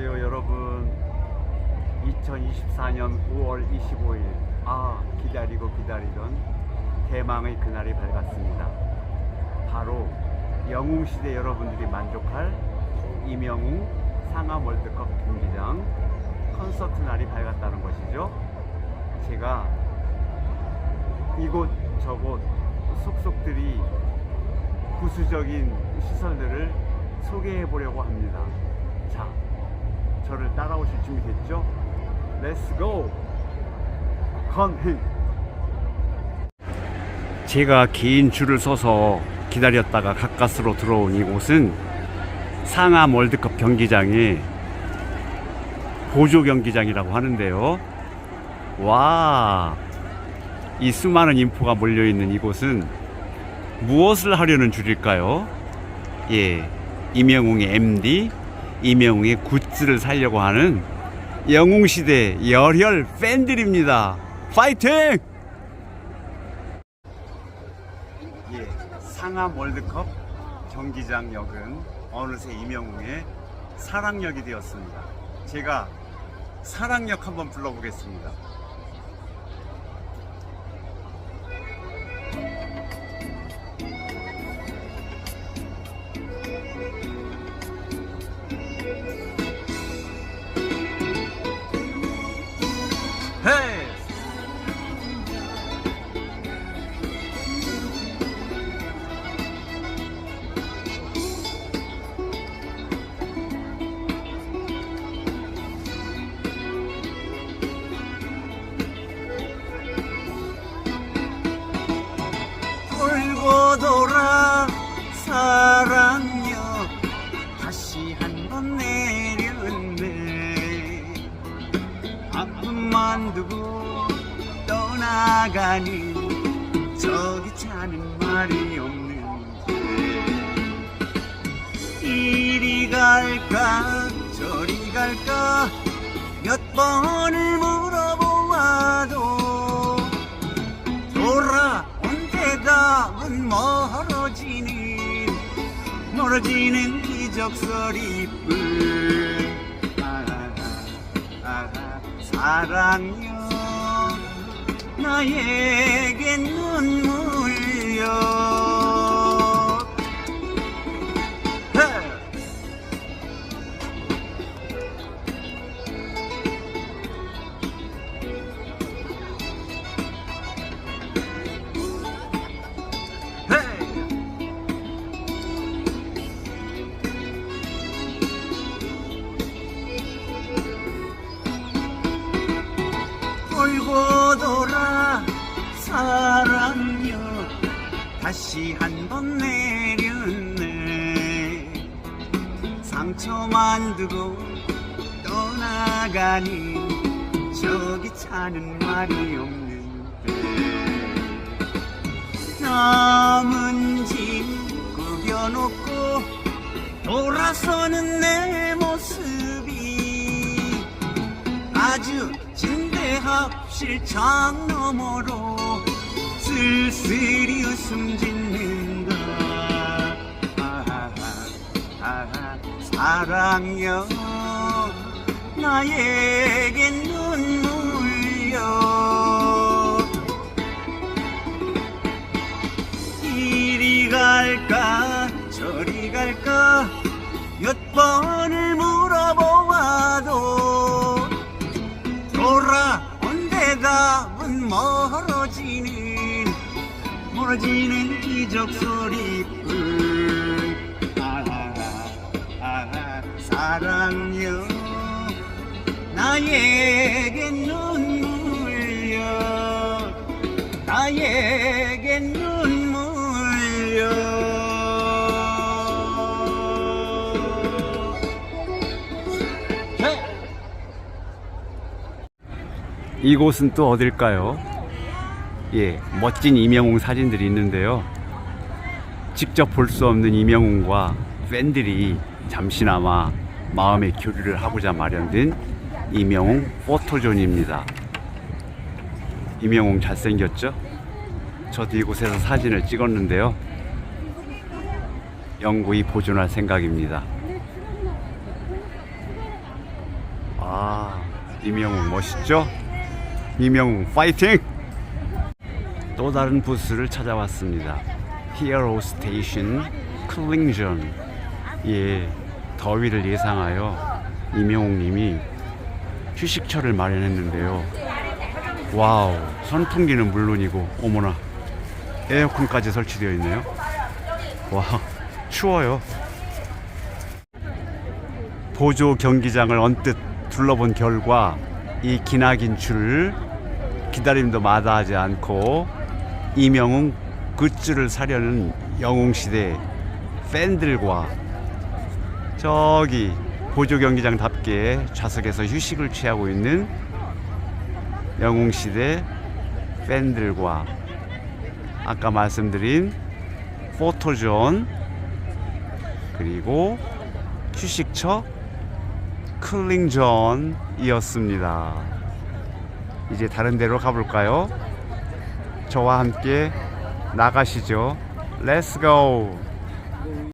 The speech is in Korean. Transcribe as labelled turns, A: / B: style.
A: 안녕하세요 여러분. 2024년 5월 25일. 아 기다리고 기다리던 대망의 그날이 밝았습니다. 바로 영웅시대 여러분들이 만족할 이명웅 상암 월드컵 경기장 콘서트 날이 밝았다는 것이죠. 제가 이곳 저곳 속속들이 부수적인 시설들을 소개해 보려고 합니다. 자, 저를 따라오실 준비 됐죠? 렛츠 고! 컨행! 제가 긴 줄을 서서 기다렸다가 가까스로 들어온 이곳은 상암 월드컵 경기장의 보조 경기장이라고 하는데요. 와, 이 수많은 인포가 몰려있는 이곳은 무엇을 하려는 줄일까요? 예, 이명웅의 MD, 이명웅의 굿즈를 살려고 하는 영웅시대 열혈 팬들입니다. 파이팅! 예, 상암 월드컵 경기장 역은 어느새 이명웅의 사랑역이 되었습니다. 제가 사랑역 한번 불러보겠습니다. 헤이! 돌 아픔만 두고 떠나가니 저기 차는 말이 없는데 이리 갈까 저리 갈까? 몇 번을 물어보아도 돌아온 대답은 멀어지는 멀어지는 기적소리뿐 아하, 아하, 사랑요 나에게 눈물요 돌고 돌아 사랑여. 다시 한 번 내렸네. 상처만 두고 떠나가니 저기 차는 말이 없는데. 남은 집 구겨놓고 돌아서는 내 모습이 아주 진대합실 창 너머로 쓸쓸히 웃음 짓는다 사랑여 나에겐 눈물여 이리 갈까 저리 갈까 몇번 돌아온 대답은 멀어지는 멀어지는 기적 소리뿐. 아하 아하 사랑여 나에겐 눈 이곳은 또 어딜까요? 예, 멋진 이명웅 사진들이 있는데요. 직접 볼 수 없는 이명웅과 팬들이 잠시나마 마음의 교류를 하고자 마련된 이명웅 포토존입니다. 이명웅 잘생겼죠? 저도 이곳에서 사진을 찍었는데요. 영구히 보존할 생각입니다. 이명웅 멋있죠? 이명웅 파이팅! 또 다른 부스를 찾아왔습니다. 히어로 스테이션 클링전. 예, 더위를 예상하여 이명웅 님이 휴식처를 마련했는데요. 와우, 선풍기는 물론이고, 어머나, 에어컨까지 설치되어 있네요. 와, 추워요. 보조 경기장을 언뜻 둘러본 결과 이 기나긴 줄을 기다림도 마다하지 않고 이명웅 굿즈를 사려는 영웅시대 팬들과 저기 보조 경기장답게 좌석에서 휴식을 취하고 있는 영웅시대 팬들과 아까 말씀드린 포토존 그리고 휴식처 클링존이었습니다. 이제 다른 데로 가볼까요? 저와 함께 나가시죠. 렛츠 고!